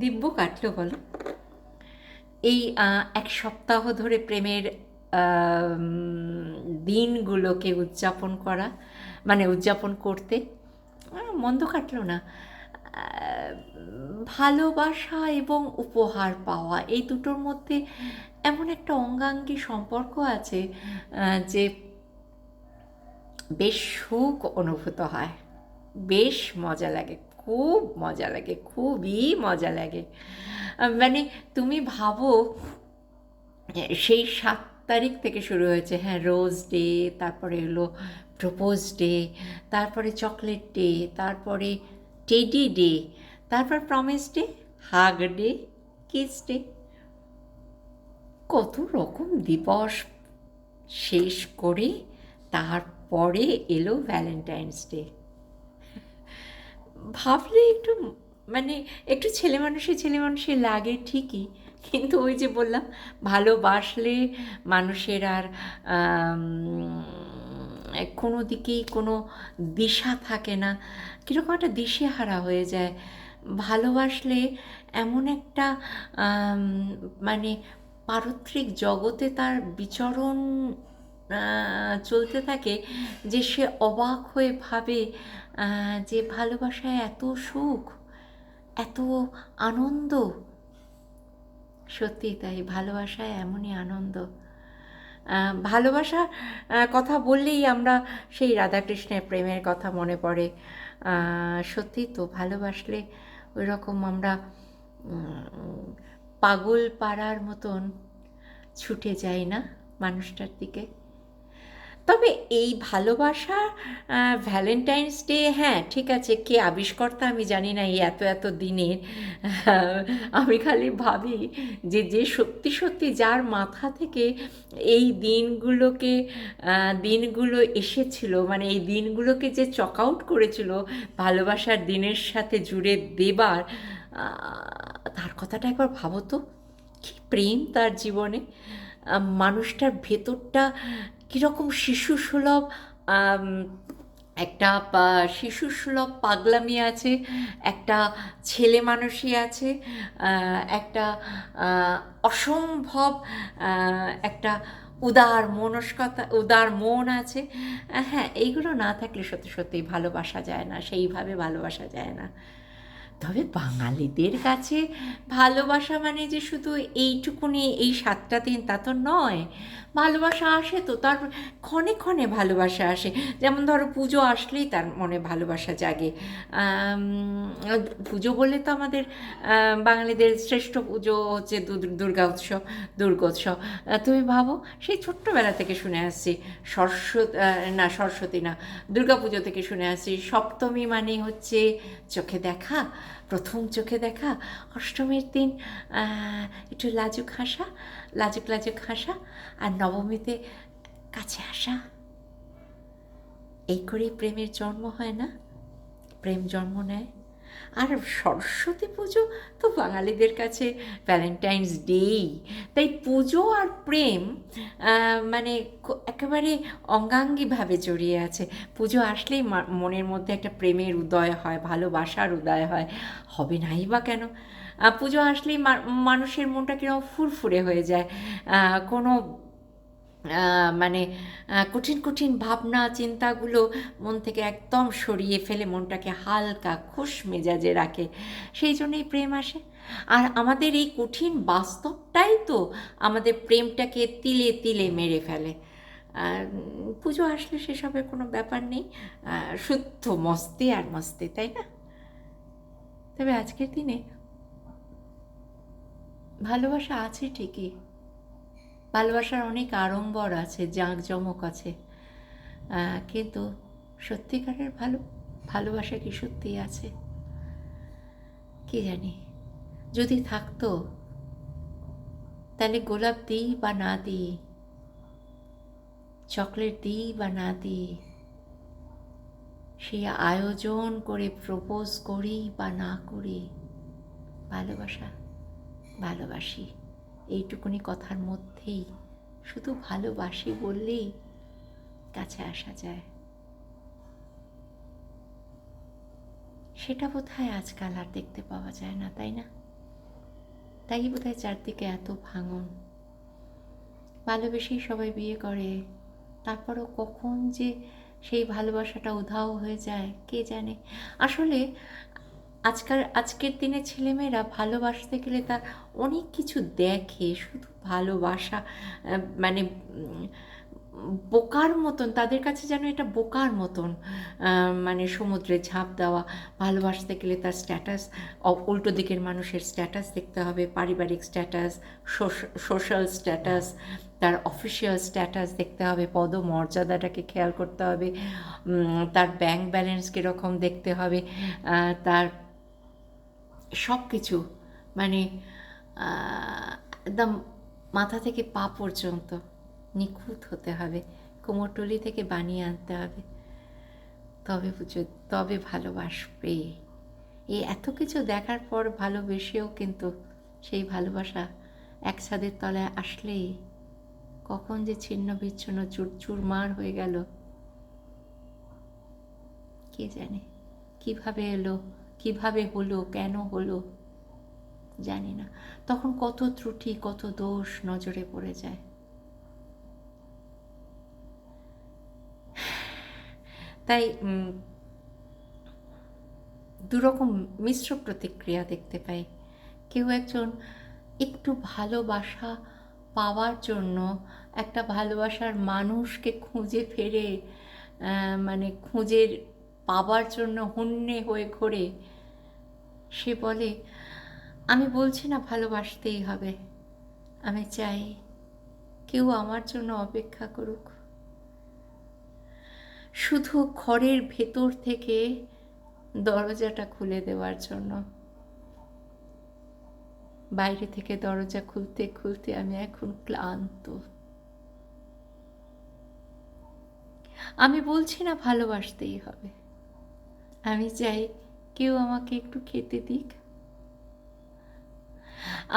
দিব্য কাটলো বলো। এই এক সপ্তাহ ধরে প্রেমের দিনগুলোকে উদযাপন করা মানে উদযাপন করতে মন্দ কাটলো না। ভালোবাসা এবং উপহার পাওয়া, এই দুটোর মধ্যে এমন একটা অঙ্গাঙ্গী সম্পর্ক আছে যে বেশ সুখ অনুভূত হয়, বেশ মজা লাগে। খুব মজা লাগে, খুবই মজা লাগে। মানে তুমি ভাবো, সেই সাত তারিখ থেকে শুরু হয়েছে হ্যাঁ রোজ ডে তারপরে হলো প্রপোজ ডে তারপরে চকলেট ডে তারপরে টেডি ডে তারপর promise day hug day kiss day কত রকম দিবস শেষ করে তারপরে এলো ভ্যালেন্টাইন্স ডে ভাবলে একটু মানে একটু ছেলে মানুষে ছেলে মানুষে লাগে ঠিকই, কিন্তু ওই যে বললাম ভালোবাসলে মানুষের আর কোনো দিকেই কোনো দিশা থাকে না, কীরকম একটা দিশেহারা হয়ে যায়। ভালোবাসলে এমন একটা মানে পারত্রিক জগতে তার বিচরণ চলতে থাকে যে সে অবাক হয়ে ভাবে যে ভালোবাসায় এত সুখ এত আনন্দ। সত্যি তাই ভালোবাসায় এমনই আনন্দ। আহ, ভালোবাসার কথা বললেই আমরা সেই রাধাকৃষ্ণের প্রেমের কথা মনে পড়ে। সত্যি তো ভালোবাসলে ওই রকম আমরা পাগল পাড়ার মতন ছুটে যাই না মানুষটার দিকে। তবে এই ভালোবাসা ভ্যালেন্টাইন্স ডে হ্যাঁ ঠিক আছে, কে আবিষ্কর্তা আমি জানি না এই এত এত দিনের। আমি খালি ভাবি যে যে সত্যি সত্যি যার মাথা থেকে এই দিনগুলোকে দিনগুলো এসেছিল মানে এই দিনগুলোকে যে চক আউট করেছিল ভালোবাসার দিনের সাথে জুড়ে দেবার তার কথাটা একবার ভাবো তো, কি প্রেম তার জীবনে? মানুষটার ভেতরটা কীরকম শিশু সুলভ একটা পা- শিশু সুলভ পাগলামি আছে, একটা ছেলে মানুষই আছে একটা অসম্ভব একটা উদার মনস্কতা, উদার মন আছে। হ্যাঁ এইগুলো না থাকলে সত্যি সত্যি ভালোবাসা যায় না, সেইভাবে ভালোবাসা যায় না। তবে বাঙালিদের কাছে ভালোবাসা মানে যে শুধু এইটুকুনি, এই সাতটা দিন তা তো নয়। ভালোবাসা আসে তো, তার ক্ষণে ক্ষণে ভালোবাসা আসে। যেমন ধরো পুজো আসলেই তার মনে ভালোবাসা জাগে। পুজো বলে তো আমাদের বাঙালিদের শ্রেষ্ঠ পুজো হচ্ছে দুর্গা উৎসব, দুর্গোৎসব। তুমি ভাবো, সেই ছোট্টবেলা থেকে শুনে আসছি সরস্বতী না সরস্বতী না, দুর্গা পুজো থেকে শুনে আসছি, সপ্তমী মানে হচ্ছে চোখে দেখা প্রথম চোখে দেখা, অষ্টমীর দিন একটু লাজুক হাসা, লাজুক লাজুক হাসা, আর নবমীতে কাছে আসা। এই করেই প্রেমের জন্ম হয় না? প্রেম জন্ম নেয়? আর সরস্বতী পুজো তো বাঙালিদের কাছে ভ্যালেন্টাইন্স ডেই তাই পুজো আর প্রেম মানে একেবারে অঙ্গাঙ্গিভাবে জড়িয়ে আছে। পুজো আসলেই মনের মধ্যে একটা প্রেমের উদয় হয়, ভালোবাসার উদয় হয়। হবে নাই বা কেন? পুজো আসলেই মানুষের মনটা কীরকম ফুরফুরে হয়ে যায়। কোনো মানে কঠিন কঠিন ভাবনা, চিন্তাগুলো মন থেকে একদম সরিয়ে ফেলে, মনটাকে হালকা, খুশ মেজাজে রাখে। সেই জন্যই প্রেম আসে। আর আমাদের এই কঠিন বাস্তবটাই তো আমাদের প্রেমটাকে তিলে তিলে মেরে ফেলে। পুজো আসলে সেসবের কোনো ব্যাপার নেই। শুদ্ধ মস্তি আর মস্তি, তাই না? তবে আজকের দিনে ভালোবাসা আছে ঠিকই। ভালোবাসার অনেক আড়ম্বর আছে, জাঁকজমক আছে। কিন্তু সত্যিকারের ভালো, ভালোবাসা কি সত্যিই আছে? কি জানি। যদি থাকতো, তাহলে গোলাপ দিই বা না দিই? চকলেট দিই বা না দিই? সেই আয়োজন করে প্রপোজ করি বা না করি? ভালোবাসা, ভালোবাসি। এইটুকুনি কথার মধ্যেই শুধু ভালোবাসি বললেই কাছে আসা যায়। সেটা বোধহয় আজকাল আর দেখতে পাওয়া যায় না, তাই না? তাই বোধ হয় চারদিকে এত ভাঙন। ভালোবেসেই সবাই বিয়ে করে, তারপরও কখন যে সেই ভালোবাসাটা উধাও হয়ে যায়, কে জানে? আসলে আজকাল আজকের দিনে ছেলেমেয়েরা ভালোবাসতে গেলে তার অনেক কিছু দেখে, শুধু ভালোবাসা মানে বোকার মতন, তাদের কাছে যেন এটা বোকার মতন মানে সমুদ্রে ঝাঁপ দেওয়া, ভালোবাসতে গেলে তার স্ট্যাটাস উল্টো দিকের মানুষের স্ট্যাটাস দেখতে হবে, পারিবারিক স্ট্যাটাস সোশ্যাল স্ট্যাটাস তার অফিসিয়াল স্ট্যাটাস দেখতে হবে, পদমর্যাদাটাকে খেয়াল করতে হবে তার ব্যাংক ব্যালেন্স কীরকম দেখতে হবে তার সব কিছু মানে একদম মাথা থেকে পা পর্যন্ত নিখুঁত হতে হবে কোমরটুলি থেকে বানিয়ে আনতে হবে। তবে পুজো, তবে ভালোবাসবে। এই এত কিছু দেখার পর ভালোবেসেও কিন্তু সেই ভালোবাসা এক ছাদের তলায় আসলেই কখন যে ছিন্ন বিচ্ছিন্ন, চুর, চুরমার হয়ে গেল। কে জানে? কীভাবে এলো? কীভাবে হলো, কেন হলো, জানি না। তখন কত ত্রুটি, কত দোষ নজরে পড়ে যায়। তাই দুরকম মিশ্র প্রতিক্রিয়া দেখতে পাই। কেউ একজন একটু ভালোবাসা পাওয়ার জন্য একটা ভালোবাসার মানুষকে খুঁজে ফেরে মানে খুঁজে পাবার জন্য হন্যে হয়ে ঘোরে। সে বলে, আমি বলছি না ভালোবাসতেই হবে। আমি চাই কেউ আমার জন্য অপেক্ষা করুক। শুধু ঘরের ভেতর থেকে দরজাটা খুলে দেওয়ার জন্য। বাইরে থেকে দরজা খুলতে খুলতে আমি এখন ক্লান্ত। আমি বলছি না ভালোবাসতেই হবে। আমি চাই কেউ আমাকে একটু খেতে দিক।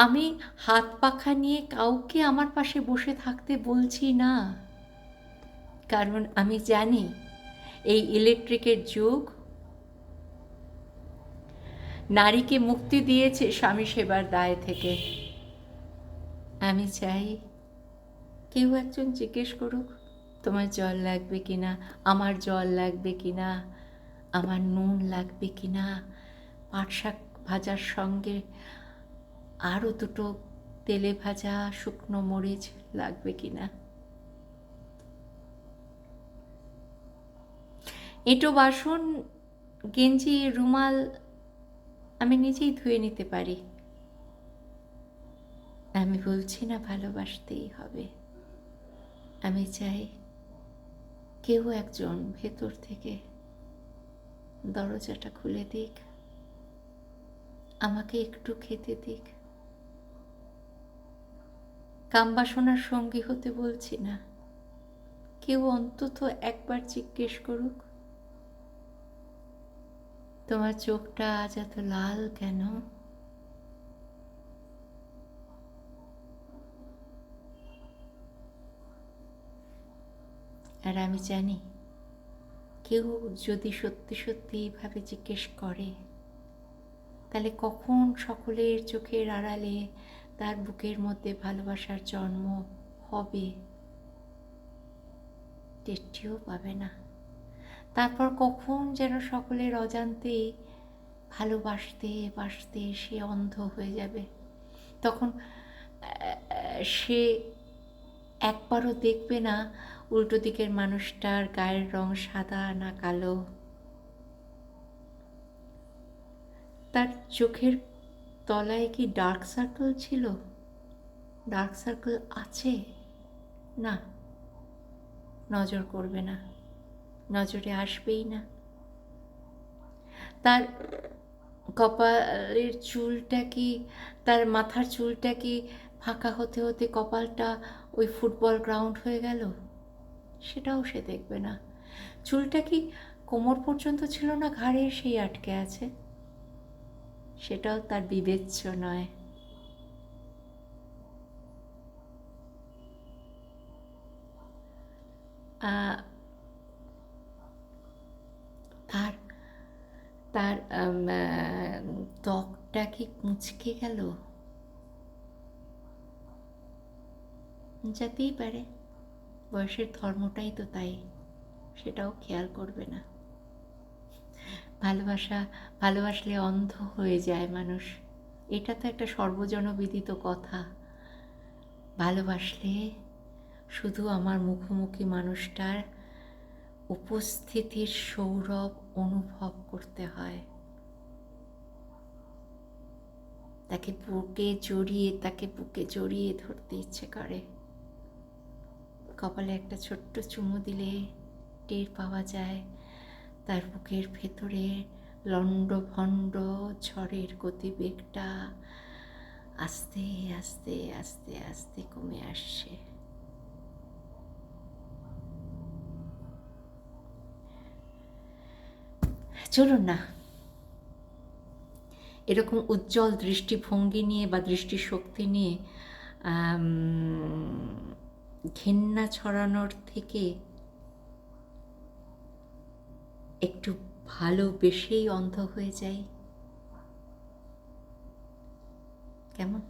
আমি হাত পাখা নিয়ে কাউকে আমার পাশে বসে থাকতে বলছি না। কারণ আমি জানি এই ইলেকট্রিকের যুগ নারীকে মুক্তি দিয়েছে স্বামী সেবার দায় থেকে। আমি চাই কেউ একজন জিজ্ঞেস করুক, তোমার জল লাগবে কি না আমার জল লাগবে কি না আমার নুন লাগবে কি না পাট শাক ভাজার সঙ্গে আরও দুটো তেলে ভাজা শুকনো মরিচ লাগবে কি না এঁটো বাসন, গেঞ্জি, রুমাল আমি নিজেই ধুয়ে নিতে পারি। আমি বলছি না ভালোবাসতেই হবে। আমি চাই কেউ একজন ভেতর থেকে দরজাটা খুলে দিক। আমাকে একটু খেতে দিক। কামবাসনার সঙ্গী হতে বলছি না। কেউ অন্তত একবার জিজ্ঞেস করুক। তোমার চোখটা আজ এত লাল কেন? আর আমি জানি কেউ যদি সত্যি সত্যি এইভাবে জিজ্ঞেস করে, তাহলে কখন সকলের চোখের আড়ালে তার বুকের মধ্যে ভালোবাসার জন্ম হবে? টেরটিও পাবে না। তারপর কখন যেন সকলের অজান্তেই ভালোবাসতে বাসতে সে অন্ধ হয়ে যাবে। তখন সে একবারও দেখবে না উল্টো দিকের মানুষটার গায়ের রং সাদা না কালো। তার চোখের তলায় কি ডার্ক সার্কেল ছিল? ডার্ক সার্কেল আছে? না। নজর করবে না। নজরে আসবেই না। তার কপালের চুলটা কি, তার মাথার চুলটা কি ফাঁকা হতে হতে কপালটা ওই ফুটবল গ্রাউন্ড হয়ে গেল? সেটাও সে দেখবে না। চুলটা কি কোমর পর্যন্ত ছিল না ঘাড়ে সেই আটকে আছে? সেটাও তার বিবেচ্য নয়। তার তার ত্বকটা কি কুঁচকে গেল? যেতেই পারে। বয়সের ধর্মটাই তো তাই, সেটাও খেয়াল করবে না। ভালোবাসা, ভালোবাসলে অন্ধ হয়ে যায় মানুষ। এটা তো একটা সর্বজনবিদিত কথা। ভালোবাসলে শুধু আমার মুখোমুখি মানুষটার উপস্থিতির সৌরভ অনুভব করতে হয়। তাকে বুকে জড়িয়ে, তাকে বুকে জড়িয়ে ধরতে ইচ্ছে করে। কপালে একটা ছোট্ট চুমু দিলে টের পাওয়া যায়। তার বুকের ভেতরে লণ্ড ভণ্ড ঝড়ের গতিবেগটা আস্তে আস্তে আস্তে আস্তে কমে আসছে। চলুন না। এরকম উজ্জ্বল দৃষ্টিভঙ্গি নিয়ে বা দৃষ্টিশক্তি নিয়ে ঘেন্না ছড়ানোর থেকে একটু ভালোবেসেই অন্ধ হয়ে যাই। কেমন?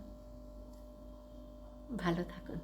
ভালো থাকুন।